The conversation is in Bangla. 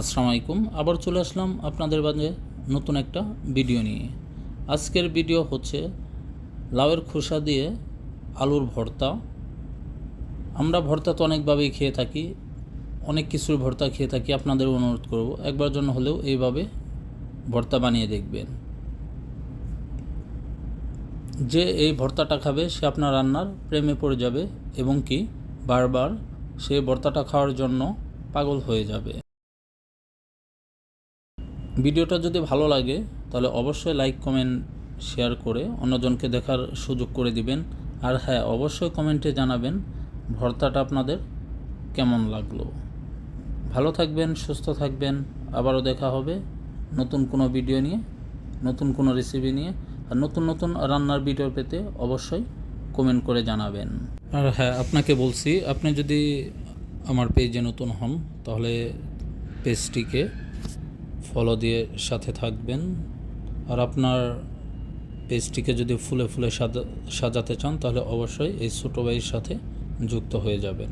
আসসালামু আলাইকুম। আবার চলে আসলাম আপনাদের মাঝে নতুন একটা ভিডিও নিয়ে। আজকের ভিডিও হচ্ছে লাউয়ের খোসা দিয়ে আলুর ভর্তা। আমরা ভর্তা তো অনেকভাবেই খেয়ে থাকি, অনেক কিছুর ভর্তা খেয়ে থাকি, আপনাদের অনুরোধ করব, একবার জন্য হলেও এইভাবে ভর্তা বানিয়ে দেখবেন। যে এই ভর্তাটা খাবে, সে আপনার রান্নার প্রেমে পড়ে যাবে এবং কি বারবার সে ভর্তাটা খাওয়ার জন্য পাগল হয়ে যাবে। ভিডিওটা যদি ভালো লাগে, তাহলে অবশ্যই লাইক কমেন্ট শেয়ার করে অন্যজনকে দেখার সুযোগ করে দিবেন। আর হ্যাঁ অবশ্যই কমেন্টে জানাবেন ভর্তাটা আপনাদের কেমন লাগল। ভালো থাকবেন, সুস্থ থাকবেন, আবারও দেখা হবে নতুন কোনো ভিডিও নিয়ে, নতুন কোনো রেসিপি নিয়ে। আর নতুন নতুন রান্নার ভিডিও পেতে অবশ্যই কমেন্ট করে জানাবেন। আর হ্যাঁ আপনাকে বলছি, আপনি যদি আমার পেজে নতুন হন, তাহলে পেজটিকে ফলো দিয়ে সাথে থাকবেন। আর আপনার পেজটিকে যদি ফুলে ফুলে সাজা, সাজাতে চান, তাহলে অবশ্যই এই ছোটো ভাইয়ের সাথে যুক্ত হয়ে যাবেন।